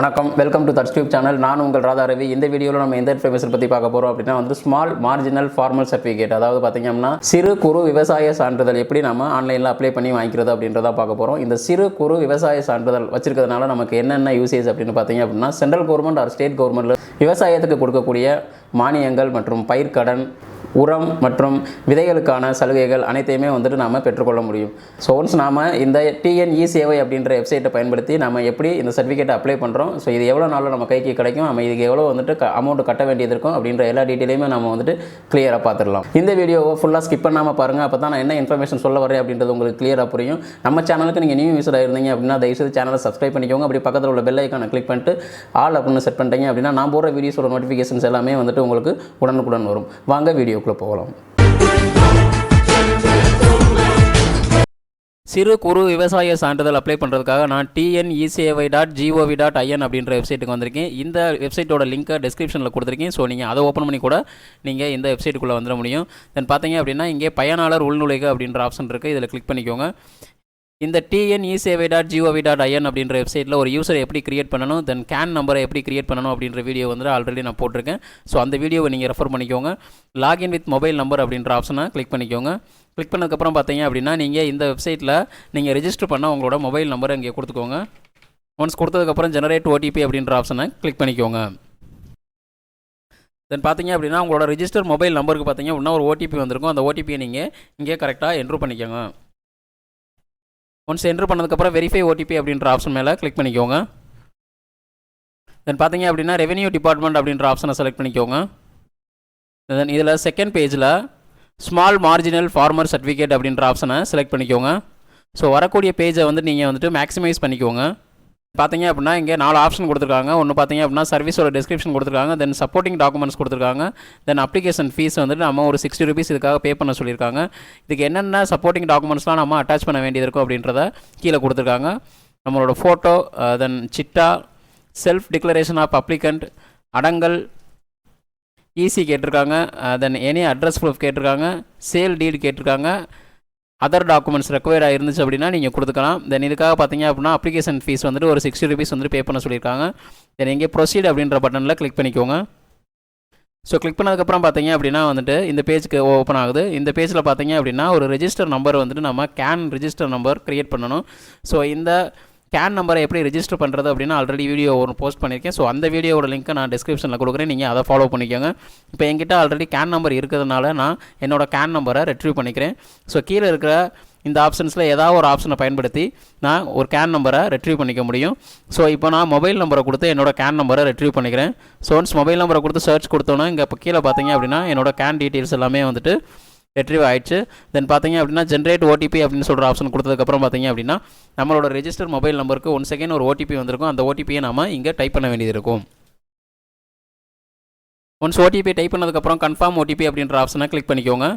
வணக்கம். Welcome to that's tube channel நான் உங்கள் ராதா ரவி. இந்த வீடியோவில் நம்ம எந்த இன்ஃபர்மேஷன் பற்றி பார்க்க போகிறோம் அப்படின்னா வந்து ஸ்மால் மார்ஜினல் ஃபார்மல் சர்டிஃபிகேட் அதாவது பார்த்திங்கன்னா சிறு குறு விவசாய சான்றிதழ் எப்படி நம்ம ஆன்லைனில் அப்ளை பண்ணி வாங்கிக்கிறது அப்படின்றத பார்க்க போகிறோம் இந்த சிறு குறு விவசாய சான்றிதழ் வச்சிருக்கிறதுனால நமக்கு என்னென்ன யூசேஜ் அப்படின்னு பார்த்தீங்க அப்படின்னா சென்ட்ரல் கவர்மெண்ட் ஆர் ஸ்டேட் கவர்மெண்ட்டில் விவசாயத்துக்கு கொடுக்கக்கூடிய மானியங்கள் மற்றும் பயிர்க்கடன் உரம் மற்றும் விதைகளுக்கான சலுகைகள் அனைத்தையுமே வந்துட்டு நாம் பெற்றுக்கொள்ள முடியும். ஸோ ஒன்ஸ் நாம் இந்த டிஎன்இ சேவை அப்படின்ற வெப்சைட்டை பயன்படுத்தி நம்ம எப்படி இந்த சர்டிஃபிகேட்டை அப்ளை பண்ணுறோம் ஸோ இது எவ்வளோ நாளில் நம்ம கைக்கு கிடைக்கும்? நம்ம இதுக்கு எவ்வளோ வந்துட்டு அமௌண்ட் கட்ட வேண்டியது இருக்கும்? அப்படின்ற எல்லா டீட்டெயிலையுமே நம்ம வந்துட்டு கிளியராக பார்த்துடலாம். இந்த வீடியோவை ஃபுல்லாக ஸ்கிப் பண்ணாமல் பாருங்கள் அப்போ தான் நான் என்ன இன்ஃபர்மேஷன் சொல்ல வரேன் அப்படின்றது உங்களுக்கு கிளியராக புரியும். நம்ம சேனலுக்கு நீங்கள் நியூ யூஸராக இருந்தீங்க அப்படின்னா தயவுசெய்து சேனலை சப்ஸ்கிரைப் பண்ணிக்கோங்க. அப்படி பக்கத்தில் உள்ள பெல் ஐக்கானை கிளிக் பண்ணிட்டு ஆல் அப்படின்னு செட் பண்ணிட்டீங்க அப்படின்னா நான் போடுற வீடியோஸோட நோட்டிஃபிகேஷன்ஸ் எல்லாமே வந்துட்டு உங்களுக்கு உடனுக்குடன் வரும். வாங்க வீடியோ வீடியோக்குள்ளே போகலாம். சிறு குறு விவசாய சான்றிதழ் அப்ளை பண்ணுறதுக்காக நான் டிஎன்இசிஏவை டாட் ஜிஓவி டாட் ஐஎன் அப்படின்ற வெப்சைட்டுக்கு வந்திருக்கேன். இந்த வெப்சைட்டோட லிங்க்கை டிஸ்கிரிப்ஷனில் கொடுத்துருக்கேன். ஸோ நீங்கள் அதை ஓப்பன் பண்ணி கூட நீங்கள் இந்த வெப்சைட்டுக்குள்ளே வந்துட முடியும். தென் பார்த்தீங்க அப்படின்னா இங்கே பயனாளர் உள்நுழைக அப்படின்ற ஆப்ஷன் இருக்குது இதில் கிளிக் பண்ணிக்கோங்க. இந்த TN eSevai dot gov dot in அப்படின்ற வெப்சைட்டில் ஒரு யூசரை எப்படி கிரியேட் பண்ணணும் தென் கேன் நம்பரை எப்படி கிரியேட் பண்ணணும் அப்படின்ற வீடியோ வந்து ஆல்ரெடி நான் போட்டிருக்கேன். ஸோ அந்த வீடியோவை நீங்கள் ரெஃபர் பண்ணிக்கோங்க. லாகின் வித் மொபைல் நம்பர் அப்படின்ற ஆப்ஷனை கிளிக் பண்ணிக்கோங்க. கிளிக் பண்ணதுக்கப்புறம் பார்த்தீங்க அப்படின்னா நீங்கள் இந்த வெப்சைட்டில் நீங்கள் ரெஜிஸ்டர் பண்ண உங்களோட மொபைல் நம்பரை இங்கே கொடுத்துக்கோங்க. ஒன்ஸ் கொடுத்ததுக்கப்புறம் ஜெனரேட் ஓடிபி அப்படின்ற ஆப்ஷனை கிளிக் பண்ணிக்கோங்க. தென் பார்த்தீங்க அப்படின்னா உங்களோட ரிஜிஸ்டர் மொபைல் நம்பருக்கு பார்த்தீங்க அப்படின்னா ஒரு ஓடிபி வந்திருக்கும். அந்த ஓடிபியை நீங்கள் இங்கே கரெக்டாக என்ட்ரு பண்ணிக்கோங்க. ஒன்ஸ் என்ட்ரு பண்ணதுக்கப்புறம் வெரிஃபை ஓடிபி அப்படின்ற ஆப்ஷன் மேலே கிளிக் பண்ணிக்கோங்க. தென் பார்த்தீங்க அப்படின்னா ரெவென்யூ டிபார்ட்மெண்ட் அப்படின்ற ஆப்ஷனை செலக்ட் பண்ணிக்கோங்க. தென் இதில் செகண்ட் பேஜில் ஸ்மால் மார்ஜினல் ஃபார்மர் சர்டிஃபிகேட் அப்படின்ற ஆப்ஷனை செலக்ட் பண்ணிக்கோங்க. ஸோ வரக்கூடிய பேஜை வந்து நீங்கள் வந்துட்டு மேக்ஸிமைஸ் பண்ணிக்கோங்க. பார்த்தீங்க அப்படின்னா இங்கே நாலு ஆப்ஷன் கொடுத்துருக்காங்க. ஒன்று பார்த்தீங்க அப்படின்னா சர்வீஸோட டிஸ்கிரிப்ஷன் கொடுத்துருக்காங்க. தென் சப்போர்ட்டிங் டாக்குமெண்ட்ஸ் கொடுத்துருக்காங்க. தென் அப்ளிகேஷன் ஃபீஸ் வந்துட்டு நம்ம ஒரு சிக்ஸ்டி ருபீஸ் இதுக்காக பே பண்ண சொல்லியிருக்காங்க. இதுக்கு என்னென்ன சப்போர்ட்டிங் டாக்குமெண்ட்ஸ்லாம் நம்ம அட்டாச் பண்ண வேண்டியது இருக்கும் அப்படின்றத கீழே கொடுத்துருக்காங்க. நம்மளோட photo then chitta self declaration of applicant Adangal EC கேட்டிருக்காங்க. தென் எனி அட்ரஸ் ப்ரூஃப் கேட்டிருக்காங்க. சேல் டீடு கேட்டிருக்காங்க. அதர் டாக்குமெண்ட்ஸ் ரெக்வயர்டாக இருந்துச்சு அப்படின்னா நீங்கள் கொடுத்துக்கலாம். தென் இதுக்காக பார்த்தீங்க அப்படின்னா அப்ளிகேஷன் ஃபீஸ் வந்துட்டு ஒரு சிக்ஸ்டி ருபீஸ் வந்துட்டு பே பண்ண சொல்லியிருக்காங்க. தென் இங்கே ப்ரொசீட் அப்படின்ற பட்டனில் கிளிக் பண்ணிக்கோங்க. ஸோ கிளிக் பண்ணதுக்கப்புறம் பார்த்தீங்க அப்படின்னா வந்துட்டு இந்த பேஜுக்கு ஓப்பன் ஆகுது. இந்த பேஜில் பார்த்தீங்க அப்படின்னா ஒரு ரெஜிஸ்டர் நம்பர் வந்துட்டு நம்ம கேன் ரிஜிஸ்டர் நம்பர் க்ரியேட் பண்ணணும். ஸோ இந்த கேன் நம்பரை எப்படி ரெஜிஸ்டர் பண்ணுறது அப்படின்னு ஆல்ரெடி வீடியோ ஒன்று போஸ்ட் பண்ணியிருக்கேன் ஸோ அந்த வீடியோவோட லிங்க்கை நான் டிஸ்கிரிப்ஷனில் கொடுக்குறேன். நீங்கள் அதை ஃபாலோ பண்ணிக்கோங்க. இப்போ என்கிட்ட ஆல்ரெடி கேன் நம்பர் இருக்கிறதுனால நான் என்னோட கேன் நம்பரை ரெட்ரீவ் பண்ணிக்கிறேன். ஸோ கீழே இருக்கிற இந்த ஆப்ஷன்ஸில் ஏதாவது ஒரு ஆப்ஷனை பயன்படுத்தி நான் ஒரு கேன் நம்பரை ரெட்ரீவ் பண்ணிக்க முடியும். ஸோ இப்போ நான் மொபைல் நம்பரை கொடுத்து என்னோட கேன் நம்பரை ரெட்ரீவ் பண்ணிக்கிறேன். ஸோ ஒன்ஸ் மொபைல் நம்பரை கொடுத்து சர்ச் கொடுத்தோன்னா இங்கே இப்போ கீழே பார்த்தீங்க அப்படின்னா என்னோட கேன் டீட்டெயில்ஸ் எல்லாமே வந்துட்டு ரெட்ரீவ் ஆயிடுச்சு. தென் பார்த்தீங்க அப்படின்னா ஜென்ரேட் ஓடிபி அப்படின்னு சொல்கிற ஆப்ஷன் கொடுத்ததுக்கப்புறம் பார்த்தீங்க அப்படின்னா நம்மளோட ரெஜிஸ்டர் மொபைல் நம்பருக்கு ஒன் செகண்ட் ஒரு ஓடிபி வந்திருக்கும். அந்த ஓடிபியை நம்ம இங்கே டைப் பண்ண வேண்டியது இருக்கும். ஒன்ஸ் ஓடிபி டைப் பண்ணதுக்கப்புறம் கன்ஃபார்ம் ஓடிபி அப்படின்ற ஆப்ஷனை கிளிக் பண்ணிக்கோங்க.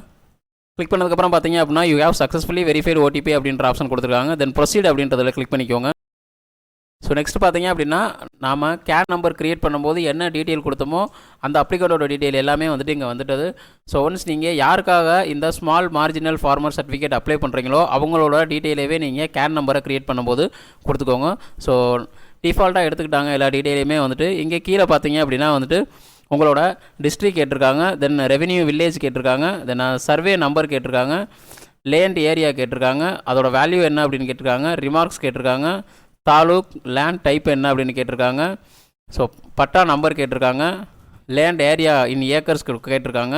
கிளிக் பண்ணதுக்கப்புறம் பார்த்தீங்க அப்படின்னா you have successfully verified OTP option option கொடுத்துருக்காங்க. தென் ப்ரொசீட் அப்படின்றதில் கிளிக் பண்ணிக்கோங்க. ஸோ நெக்ஸ்ட் பார்த்தீங்க அப்படின்னா நாம் கேர் நம்பர் க்ரியேட் பண்ணும்போது என்ன டீட்டெயில் கொடுத்தோமோ அந்த அப்ளிகேட்டோட டீட்டெயில் எல்லாமே வந்துட்டு இங்கே வந்துட்டது. ஸோ ஒன்ஸ் நீங்கள் யாருக்காக இந்த small marginal farmer certificate apply பண்ணுறீங்களோ அவங்களோட டீட்டெயிலவே நீங்கள் கேர் நம்பரை க்ரியேட் பண்ணும்போது கொடுத்துக்கோங்க. ஸோ டிஃபால்ட்டாக எடுத்துக்கிட்டாங்க எல்லா டீட்டெயிலையுமே வந்துட்டு. இங்கே கீழே பார்த்தீங்க அப்படின்னா வந்துட்டு உங்களோட டிஸ்ட்ரிக் கேட்டிருக்காங்க தென் ரெவென்யூ வில்லேஜ் கேட்டிருக்காங்க தென் சர்வே நம்பர் கேட்டிருக்காங்க லேண்ட் ஏரியா கேட்டிருக்காங்க அதோட வேல்யூ என்ன அப்படின்னு கேட்டிருக்காங்க ரிமார்க்ஸ் கேட்டிருக்காங்க தாலுக் லேண்ட் டைப் என்ன அப்படின்னு கேட்டிருக்காங்க. ஸோ பட்டா நம்பர் கேட்டிருக்காங்க. லேண்ட் ஏரியா இன் ஏக்கர்ஸ் கேட்டிருக்காங்க.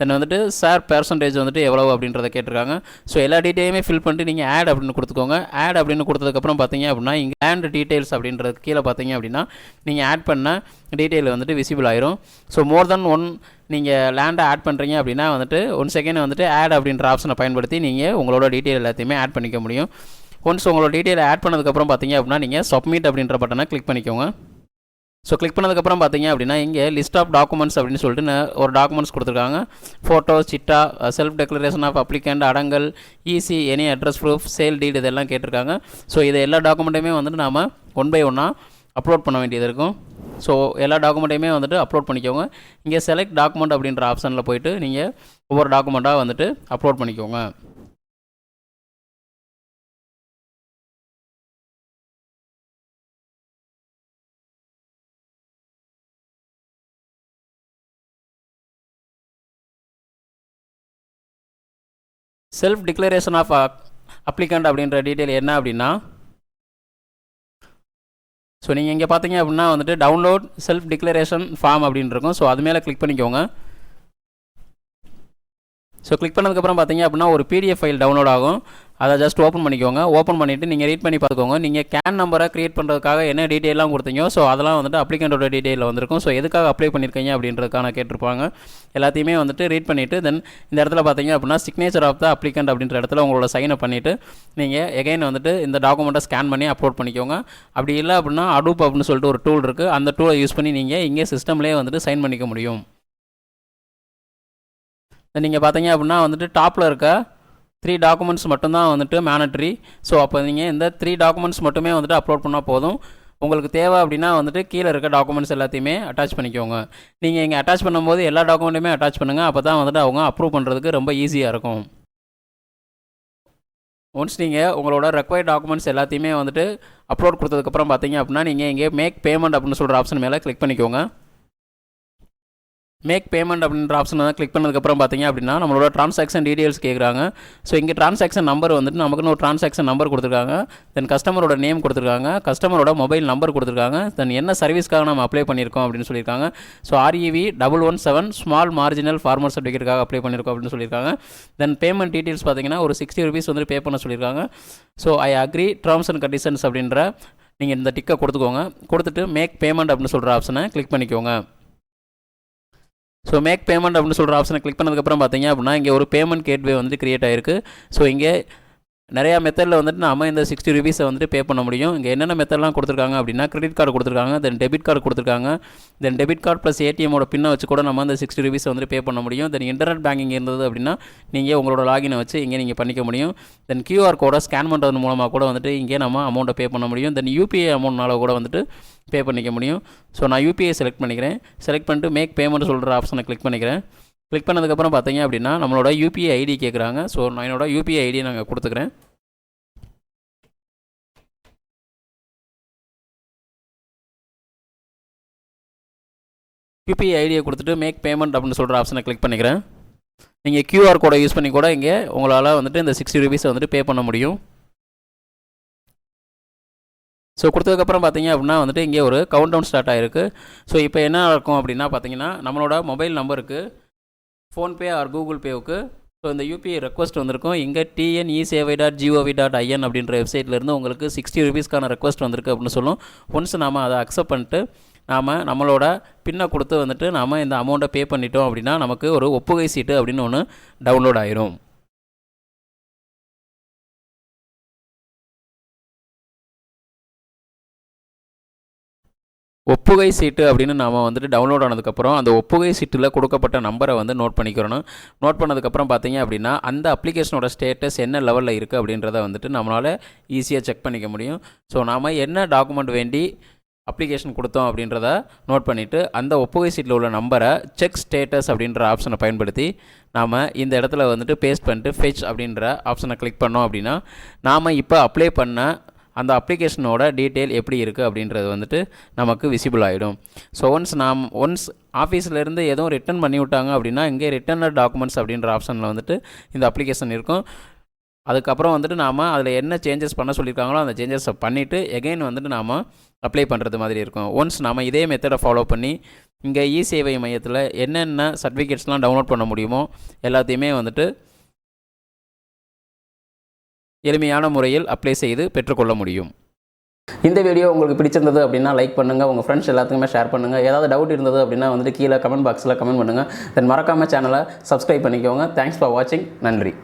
தென் வந்துட்டு சார் பெர்சன்டேஜ் வந்துட்டு எவ்வளோ அப்படின்றத கேட்டிருக்காங்க. ஸோ எல்லா டீட்டெயிலுமே ஃபில் பண்ணிட்டு நீங்கள் ஆட் அப்படின்னு கொடுத்துக்கோங்க. ஆட் அப்படின்னு கொடுத்ததுக்கப்புறம் பார்த்தீங்க அப்படின்னா இங்கே லேண்ட் டீட்டெயில்ஸ் அப்படின்றது கீழே பார்த்தீங்க அப்படின்னா நீங்கள் ஆட் பண்ண டீட்டெயில் வந்துட்டு விசிபிள் ஆயிரும். ஸோ மோர் தென் ஒன் நீங்கள் லேண்டை ஆட் பண்ணுறீங்க அப்படின்னா வந்துட்டு ஒன் செகண்ட் வந்துட்டு ஆட் அப்படின்ற ஆப்ஷனை பயன்படுத்தி நீங்கள் உங்களோட டீட்டெயில் எல்லாத்தையுமே ஆட் பண்ணிக்க முடியும். ஒன்ஸ் உங்களோட டீட்டெயில் ஆட் பண்ணதுக்கப்புறம் பார்த்தீங்க அப்படின்னா நீங்கள் சப்மிட் அப்படின்ற பட்டனை கிளிக் பண்ணிக்கோங்க. ஸோ கிளிக் பண்ணதுக்கப்புறம் பார்த்தீங்க அப்படின்னா இங்கே லிஸ்ட் ஆஃப் டாக்குமெண்ட்ஸ் அப்படின்னு சொல்லிட்டு ஒரு டாக்குமெண்ட்ஸ் கொடுத்துருக்காங்க. Photo chitta self declaration of applicant Adangal EC any address proof sale deed இதெல்லாம் கேட்டிருக்காங்க. ஸோ இது எல்லா டாக்குமெண்ட்டையுமே வந்துட்டு நாம் ஒன் பை ஒன்னாக அப்லோட் பண்ண வேண்டியது இருக்கும். ஸோ எல்லா டாக்குமெண்ட்டையுமே வந்துட்டு அப்லோட் பண்ணிக்கோங்க. இங்கே செலக்ட் டாக்குமெண்ட் அப்படின்ற ஆப்ஷனில் போயிட்டு நீங்கள் ஒவ்வொரு டாக்குமெண்ட்டாக வந்துட்டு அப்லோட் பண்ணிக்கோங்க. செல்ஃப் டிக்ளரேஷன் ஆஃப் அப்ளிகண்ட் அப்படின்ற டீட்டெயில் என்ன அப்படின்னா ஸோ நீங்கள் இங்கே பார்த்தீங்க அப்படின்னா வந்துட்டு டவுன்லோட் செல்ஃப் டிக்ளரேஷன் ஃபார்ம் அப்படின்னு இருக்கும். ஸோ அது மேலே கிளிக் பண்ணிக்கோங்க. ஸோ கிளிக் பண்ணதுக்கப்புறம் பார்த்தீங்க அப்படின்னா ஒரு பிடிஎஃப் ஃபைல் டவுன்லோட் ஆகும். அதை ஜஸ்ட் ஓப்பன் பண்ணிக்கோங்க. ஓப்பன் பண்ணிவிட்டு நீங்கள் ரீட் பண்ணி பார்த்துக்கோங்க. நீங்கள் கேன் நம்பரை க்ரியேட் பண்ணுறதுக்காக என்ன டீட்டெயிலாம் கொடுத்தீங்க? ஸோ அதெல்லாம் வந்துட்டு அப்ளிகண்ட்டோட டீட்டெயிலில் வந்திருக்கும். ஸோ எதுக்காக அப்ளை பண்ணியிருக்கீங்க அப்படின்றதுக்கான கேட்டிருப்பாங்க. எல்லாத்தையுமே வந்துட்டு ரீட் பண்ணிவிட்டு தென் இந்த இடத்துல பார்த்தீங்க அப்படின்னா சிக்னேச்சர் ஆஃப் த அப்ளிகண்ட் அப்படின்ற இடத்துல உங்களோட சைனை பண்ணிவிட்டு நீங்கள் எகைன் வந்துட்டு இந்த டாக்குமெண்ட்டை ஸ்கேன் பண்ணி அப்லோட் பண்ணிக்கோங்க. அப்படி இல்லை அப்படின்னா அடூப் அப்படின்னு சொல்லிட்டு ஒரு டூல் இருக்குது அந்த டூலை யூஸ் பண்ணி நீங்கள் இங்கே சிஸ்டம்லேயே வந்துட்டு சைன் பண்ணிக்க முடியும். நீங்கள் பார்த்தீங்க அப்படின்னா வந்துட்டு டாப்பில் இருக்க த்ரீ டாக்குமெண்ட்ஸ் மட்டும்தான் வந்துட்டு மேனட்ரி ஸோ அப்போ நீங்கள் இந்த த்ரீ டாக்குமெண்ட்ஸ் மட்டுமே வந்துட்டு அப்லோட் பண்ணால் போதும். உங்களுக்கு தேவை அப்படின்னா வந்துட்டு கீழே இருக்க டாக்குமெண்ட்ஸ் எல்லாத்தையுமே அட்டாச் பண்ணிக்கோங்க. நீங்கள் இங்கே அட்டாச் பண்ணும்போது எல்லா டாக்குமெண்ட்டுமே அட்டாச் பண்ணுங்கள் அப்போ தான் வந்துட்டு அவங்க அப்ரூவ் பண்ணுறதுக்கு ரொம்ப ஈஸியாக இருக்கும். ஒன்ஸ் நீங்கள் உங்களோட ரெக்வயர்ட் டாக்குமெண்ட்ஸ் எல்லாத்தையுமே வந்துட்டு அப்லோட் கொடுத்ததுக்கப்புறம் பார்த்தீங்க அப்படின்னா நீங்கள் இங்கே மேக் பேமெண்ட் அப்படின்னு சொல்கிற ஆப்ஷன் மேலே கிளிக் பண்ணிக்கோங்க. மேக் பேமெண்ட் அப்படின்ற ஆப்ஷன் தான் கிளிக் பண்ணதுக்கப்புறம் பார்த்தீங்க அப்படின்னா நம்மளோட ட்ரான்சாக்ஷன் டீடைல்ஸ் கேட்குறாங்க ஸோ இங்கே ட்ரான்சாக்ஷன் நம்பர் வந்துட்டு நமக்குன்னு ஒரு ட்ரான்சாக்ஷன் நம்பர் கொடுத்துருக்காங்க. தென் கஸ்டமரோட நேம் கொடுத்துருக்காங்க. கஸ்டமரோட மொபைல் நம்பர் கொடுத்துருக்காங்க. தென் என்ன சர்வீஸ்க்காக நம்ம அப்ளை பண்ணியிருக்கோம் அப்படின்னு சொல்லியிருக்காங்க. So REV double one seven small marginal farmer சர்டிஃபிகேட்டுக்காக apply பண்ணியிருக்கோம் அப்படின்னு சொல்லியிருக்காங்க. தென் பேமெண்ட் டீட்டெயில்ஸ் பார்த்தீங்கன்னா ஒரு சிக்ஸ்டி ருபீஸ் வந்துட்டு பே பண்ண சொல்லியிருக்காங்க. So I agree terms and conditions அப்படின்ற நீங்கள் இந்த டிக்கை கொடுத்துக்கோங்க. கொடுத்துட்டு மேக் பேமெண்ட் அப்படின்னு சொல்கிற ஆப்ஷனை கிளிக் பண்ணிக்கோங்க. ஸோ மேக் பேமெண்ட் அப்படின்னு சொல்கிற ஆப்ஷனை கிளிக் பண்ணதுக்கப்புறம் பார்த்தீங்க அப்படின்னா இங்கே ஒரு பேமெண்ட் கேட்வே வந்து கிரியேட் ஆயிருக்கு. ஸோ இங்கே நிறையா மெத்தடில் வந்துட்டு நம்ம இந்த சிக்ஸ்டி ருபீஸை வந்துட்டு பே பண்ண முடியும். இங்கே என்னென்ன மெத்தட்லாம் கொடுத்துருக்காங்க அப்படின்னா கிரெடிட் கார்டு கொடுத்துருக்காங்க தென் டெபிட் கார்டு கொடுத்துருக்காங்க. தென் டெபிட் கார்டு ப்ளஸ் ஏடிஎம்மோட பின்னை வச்சு கூட நம்ம அந்த சிக்ஸ்டி ருபீஸை வந்துட்டு பே பண்ண முடியும். தென் இன்டர்நெட் பேங்கிங் இருந்தது அப்படின்னா நீங்கள் உங்களோட லாகினை வச்சு இங்கே நீங்கள் பண்ணிக்க முடியும். தென் கியூஆர் கோடை ஸ்கேன் பண்ணுறது மூலமாக கூட வந்துட்டு இங்கே நம்ம அமௌண்ட்டை பே பண்ண முடியும். தென் யூபிஐ அமௌண்ட்னால கூட வந்துட்டு பே பண்ணிக்க முடியும். ஸோ நான் யூபிஐ செலக்ட் பண்ணிக்கிறேன். செலக்ட் பண்ணிட்டு மேக் பேமெண்ட் சொல்கிற ஆப்ஷனை கிளிக் பண்ணிக்கிறேன். கிளிக் பண்ணதுக்கப்புறம் பார்த்தீங்க அப்படின்னா நம்மளோட யூபிஐ ஐடி கேட்குறாங்க ஸோ நான் என்னோட யூபிஐ ஐடி நாங்கள் கொடுத்துக்கிறேன். யூபிஐ ஐடியை கொடுத்துட்டு மேக் பேமெண்ட் அப்படின்னு சொல்கிற ஆப்ஷனை கிளிக் பண்ணிக்கிறேன். நீங்கள் கியூஆர் கோடை யூஸ் பண்ணி கூட இங்கே உங்களால் வந்துட்டு இந்த சிக்ஸ்டி ருபீஸை வந்துட்டு பே பண்ண முடியும். ஸோ கொடுத்ததுக்கப்புறம் பார்த்தீங்க அப்படின்னா வந்துட்டு இங்கே ஒரு கவுண்ட் டவுன் ஸ்டார்ட் ஆகிருக்கு ஸோ இப்போ என்ன இருக்கும் அப்படின்னா பார்த்தீங்கன்னா நம்மளோட மொபைல் நம்பருக்கு ஃபோன்பே ஆர் கூகுள் பேவுக்கு ஸோ இந்த யூபிஐ ரெக்வஸ்ட் வந்திருக்கும். இங்கே டிஎன்இ சேவை டாட் ஜிஓவி டாட் ஐஎன் அப்படின்ற வெப்சைட்லேருந்து உங்களுக்கு சிக்ஸ்டி ருபீஸ்க்கான ரெக்வஸ்ட் வந்திருக்கு அப்படின்னு சொல்லும். ஒன்ஸ் நாம் அதை அக்செப்ட் பண்ணிட்டு நாம் நம்மளோட பின்னை கொடுத்து வந்துட்டு நாம் இந்த அமௌண்ட்டை பே பண்ணிட்டோம் அப்படின்னா நமக்கு ஒரு ஒப்புகை சீட்டு அப்படின்னு ஒன்று டவுன்லோட் ஆயிரும். ஒப்புகை சீட்டு அப்படின்னு நாம் வந்துட்டு டவுன்லோட் ஆனதுக்கப்புறம் அந்த ஒப்புகை சீட்டில் கொடுக்கப்பட்ட நம்பரை வந்து நோட் பண்ணிக்கிறணும். நோட் பண்ணதுக்கப்புறம் பார்த்தீங்க அப்படின்னா அந்த அப்ளிகேஷனோட ஸ்டேட்டஸ் என்ன லெவலில் இருக்குது அப்படின்றத வந்துட்டு நம்மளால் ஈஸியாக செக் பண்ணிக்க முடியும். ஸோ நாம் என்ன டாக்குமெண்ட் வேண்டி அப்ளிகேஷன் கொடுத்தோம் அப்படின்றத நோட் பண்ணிவிட்டு அந்த ஒப்புகை சீட்டில் உள்ள நம்பரை செக் ஸ்டேட்டஸ் அப்படின்ற ஆப்ஷனை பயன்படுத்தி நாம் இந்த இடத்துல வந்துட்டு பேஸ்ட் பண்ணிட்டு ஃபெச் அப்படின்ற ஆப்ஷனை கிளிக் பண்ணோம் அப்படின்னா நாம் இப்போ அப்ளை பண்ண அந்த அப்ளிகேஷனோட டீட்டெயில் எப்படி இருக்குது அப்படின்றது வந்துட்டு நமக்கு விசிபிள் ஆகிடும் ஸோ ஒன்ஸ் நாம் ஒன்ஸ் ஆஃபீஸ்லேருந்து எதுவும் ரிட்டன் பண்ணி விட்டாங்க அப்படின்னா இங்கே ரிட்டர்னர் டாக்குமெண்ட்ஸ் அப்படின்ற ஆப்ஷனில் வந்துட்டு இந்த அப்ளிகேஷன் இருக்கும். அதுக்கப்புறம் வந்துட்டு நாம் அதில் என்ன சேஞ்சஸ் பண்ண சொல்லியிருக்காங்களோ அந்த சேஞ்சஸை பண்ணிவிட்டு எகைன் வந்துட்டு நாம் அப்ளை பண்ணுறது மாதிரி இருக்கும். ஒன்ஸ் நாம் இதே மெத்தடை ஃபாலோ பண்ணி இங்கே இ சேவை மையத்தில் என்னென்ன சர்டிஃபிகேட்ஸ்லாம் டவுன்லோட் பண்ண முடியுமோ எல்லாத்தையுமே வந்துட்டு எளிமையான முறையில் அப்ளை செய்து பெற்றுக்கொள்ள முடியும். இந்த வீடியோ உங்களுக்கு பிடிச்சிருந்தது அப்படின்னா லைக் பண்ணுங்கள் உங்கள் ஃப்ரெண்ட்ஸ் எல்லாத்துக்குமே ஷேர் பண்ணுங்கள் ஏதாவது டவுட் இருந்தது அப்படின்னா வந்துட்டு கீழே கமெண்ட் பாக்ஸில் கமெண்ட் பண்ணுங்கள் தென் மறக்காமல் சேனலை சப்ஸ்கிரைப் பண்ணிக்கோங்க. தேங்க்ஸ் ஃபார் வாட்சிங் நன்றி.